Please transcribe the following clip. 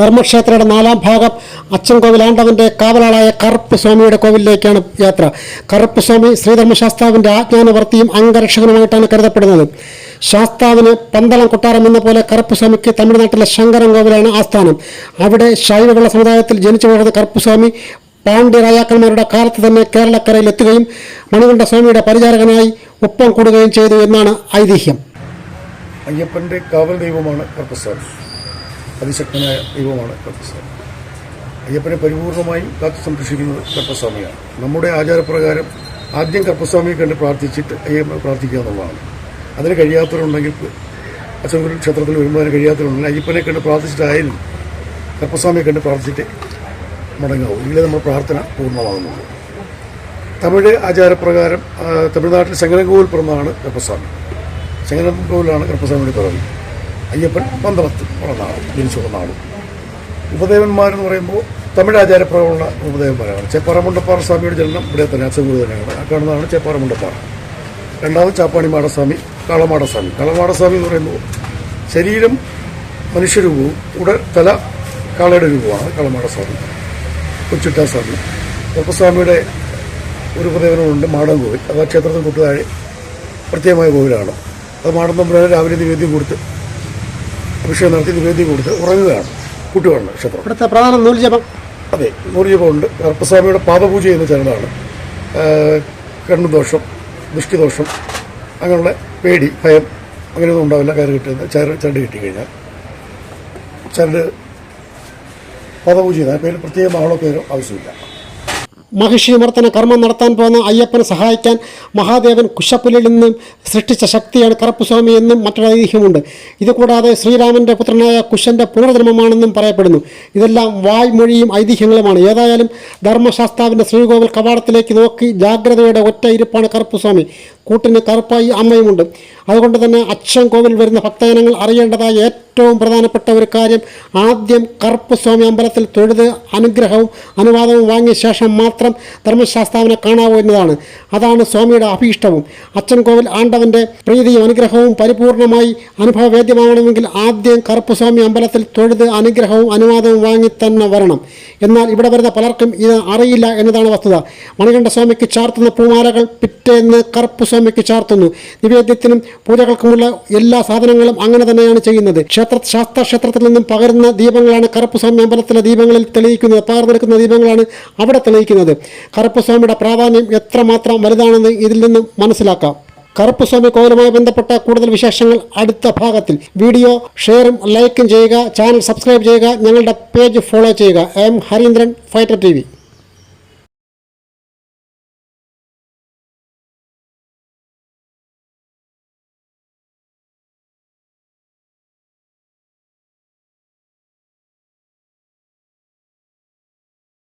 ധർമ്മക്ഷേത്രയുടെ നാലാം ഭാഗം അച്ചൻകോവിൽ ആണ്ടവന്റെ കാവലാളായ കറുപ്പ് സ്വാമിയുടെ കോവിലിലേക്കാണ് യാത്ര. കറുപ്പ് സ്വാമി ശ്രീധർമ്മശാസ്താവിന്റെ ആജ്ഞാനവർത്തിയും അംഗരക്ഷകനുമായിട്ടാണ് കരുതപ്പെടുന്നത്. ശാസ്താവിന് പന്തളം കൊട്ടാരം എന്ന പോലെ കറുപ്പ് സ്വാമിക്ക് തമിഴ്നാട്ടിലെ ശങ്കരൻ കോവിലാണ് ആസ്ഥാനം. അവിടെ ശൈവകുള സമുദായത്തിൽ ജനിച്ചു വളർന്ന കറുപ്പ് സ്വാമി പാണ്ഡ്യ രാജാക്കന്മാരുടെ കാലത്ത് തന്നെ കേരളക്കരയിൽ എത്തുകയും മണികണ്ഠ സ്വാമിയുടെ പരിചാരകനായി ഒപ്പം കൂടുകയും ചെയ്തു എന്നാണ് ഐതിഹ്യം. അയ്യപ്പന്റെ കാവൽ ദൈവമാണ് കറുപ്പസ്വാമി. അതിശക്തനായ ദൈവമാണ് കറുപ്പസ്വാമി അയ്യപ്പനെ പരിപൂർണമായും കാത്തു സംരക്ഷിക്കുന്നത് കറുപ്പസ്വാമിയാണ് നമ്മുടെ ആചാരപ്രകാരം ആദ്യം കപ്പസ്വാമിയെ കണ്ട് പ്രാർത്ഥിച്ചിട്ട് അയ്യപ്പനെ പ്രാർത്ഥിക്കുക എന്നുള്ളതാണ്. അതിന് കഴിയാത്തവരുണ്ടെങ്കിൽ അച്ഛൻകുരു ക്ഷേത്രത്തിൽ വരുമ്പോൾ അതിന് കഴിയാത്തവരുണ്ടെങ്കിൽ അയ്യപ്പനെ കണ്ട് പ്രാർത്ഥിച്ചിട്ടായാലും കർപ്പസ്വാമിയെ കണ്ട് പ്രാർത്ഥിച്ചിട്ട് മടങ്ങാവും. ഇല്ലെങ്കിൽ നമ്മുടെ പ്രാർത്ഥന പൂർണമാകുന്നുള്ളൂ തമിഴ് ആചാരപ്രകാരം തമിഴ്നാട്ടിൽ ശങ്കരൻകോവിൽ പിറന്നാണ് കർപ്പസ്വാമി ശങ്കരൻകോവിലാണ് കർപ്പസ്വാമിയുടെ പിറവി അയ്യപ്പൻ പന്തളത്ത് വളർന്നാണ് ജനിച്ചു വളർന്ന ആൾ ഉപദേവന്മാരെന്ന് പറയുമ്പോൾ തമിഴ് ആചാരപ്രകമുള്ള ഉപദേവന്മാരാണ്. ചേപ്പാറ മുണ്ടപ്പാറ സ്വാമിയുടെ ജനനം ഇവിടെ തന്നെ അച്ചൻകൂട് തന്നെയാണ്. ആ കാണുന്നതാണ് ചേപ്പാറ മുണ്ടപ്പാറ രണ്ടാമത് ചാപ്പാണി മാടസ്വാമി കളമാടസ്വാമി. കളമാടസ്വാമി എന്ന് പറയുമ്പോൾ ശരീരം മനുഷ്യരൂപവും ഉടൻ തല കാളയുടെ രൂപമാണ് കളമാടസ്വാമി കൊച്ചുട്ടാസ്വാമി. ഉപ്പസ്വാമിയുടെ ഒരു ഉപദേവനമുണ്ട് മാടൻ കോവിൽ. അത് ആ ക്ഷേത്രത്തിന് തൊട്ട് പ്രത്യേകമായ കോവിലാണ്. അത് മാടൻ തമ്പുരാൻ രാവിലെ നിവേദ്യം കൊടുത്ത് അഭിഷേകം നടത്തി നിവേദ്യം കൊടുത്ത് ഉറങ്ങുകയാണ് കൂട്ടുകാണ് ക്ഷേത്രം. ഇവിടുത്തെ പ്രധാന നൂൽജപം. അതെ നൂൽജപമുണ്ട്. കറുപ്പസ്വാമിയുടെ പാദപൂജ ചെയ്യുന്ന ചടങ്ങാണ് കണ്ണുദോഷം ദൃഷ്ടിദോഷം അങ്ങനെയുള്ള പേടി ഭയം അങ്ങനെയൊന്നും ഉണ്ടാവില്ല. കയറി കിട്ടുന്ന ചരട് ചരട് കിട്ടിക്കഴിഞ്ഞാൽ. ചരട് പാദപൂജ ചെയ്യുന്ന പേര് പ്രത്യേകം ആളോ പേരോ ആവശ്യമില്ല. മഹിഷി കർമ്മം നടത്താൻ പോകുന്ന അയ്യപ്പനെ സഹായിക്കാൻ മഹാദേവൻ കുശപ്പുലിൽ നിന്നും സൃഷ്ടിച്ച ശക്തിയാണ് കറുപ്പുസ്വാമി എന്നും മറ്റൊരു ഐതിഹ്യമുണ്ട്. ഇതുകൂടാതെ ശ്രീരാമന്റെ പുത്രനായ കുശന്റെ പുനർജന്മമാണെന്നും പറയപ്പെടുന്നു. ഇതെല്ലാം വായ്മൊഴിയും ഐതിഹ്യങ്ങളുമാണ്. ഏതായാലും ധർമ്മശാസ്താവിന്റെ ശ്രീകോവിൽ കവാടത്തിലേക്ക് നോക്കി ജാഗ്രതയുടെ ഒറ്റ ഇരിപ്പാണ് കറുപ്പുസ്വാമി. കൂട്ടിന് കറുപ്പായി അമ്മയുമുണ്ട്. അതുകൊണ്ട് തന്നെ അച്ഛൻ കോവിൽ വരുന്ന ഭക്തജനങ്ങൾ അറിയേണ്ടതായ ഏറ്റവും പ്രധാനപ്പെട്ട ഒരു കാര്യം ആദ്യം കറുപ്പുസ്വാമി അമ്പലത്തിൽ തൊഴുത് അനുഗ്രഹവും അനുവാദവും വാങ്ങിയ ശേഷം മാത്രം ധർമ്മശാസ്താവിനെ കാണാവൂ എന്നതാണ്. അതാണ് സ്വാമിയുടെ അഭീഷ്ടവും. അച്ഛൻ കോവിൽ ആണ്ടവന്റെ പ്രീതിയും അനുഗ്രഹവും പരിപൂർണമായി അനുഭവവേദ്യമാവണമെങ്കിൽ ആദ്യം കറുപ്പുസ്വാമി അമ്പലത്തിൽ തൊഴുത് അനുഗ്രഹവും അനുവാദവും വാങ്ങി തന്നെ വരണം. എന്നാൽ ഇവിടെ വരുന്ന പലർക്കും ഇത് അറിയില്ല എന്നതാണ് വസ്തുത. മണികണ്ഠസ്വാമിക്ക് ചാർത്തുന്ന പൂമാലകൾ പിറ്റേന്ന് കറുപ്പുസ്വാമിക്ക് ചാർത്തുന്നു. നിവേദ്യത്തിനും പൂജകൾക്കുമുള്ള എല്ലാ സാധനങ്ങളും അങ്ങനെ തന്നെയാണ് ചെയ്യുന്നത്. ക്ഷേത്ര ശാസ്ത്ര ക്ഷേത്രത്തിൽ നിന്നും പകരുന്ന ദീപങ്ങളാണ് കറുപ്പുസ്വാമി അമ്പലത്തിലെ ദീപങ്ങളിൽ തെളിയിക്കുന്നത്. പകർന്നെടുക്കുന്ന ദീപങ്ങളാണ് അവിടെ തെളിയിക്കുന്നത്. കറുപ്പുസ്വാമിയുടെ പ്രാധാന്യം എത്രമാത്രം വലുതാണെന്ന് ഇതിൽ നിന്നും മനസ്സിലാക്കാം. കറുപ്പുസ്വാമി കോവിലുമായി ബന്ധപ്പെട്ട കൂടുതൽ വിശേഷങ്ങൾ അടുത്ത ഭാഗത്തിൽ. വീഡിയോ ഷെയറും ലൈക്കും ചെയ്യുക ചാനൽ സബ്സ്ക്രൈബ് ചെയ്യുക ഞങ്ങളുടെ പേജ് ഫോളോ ചെയ്യുക. M Harindran fighter T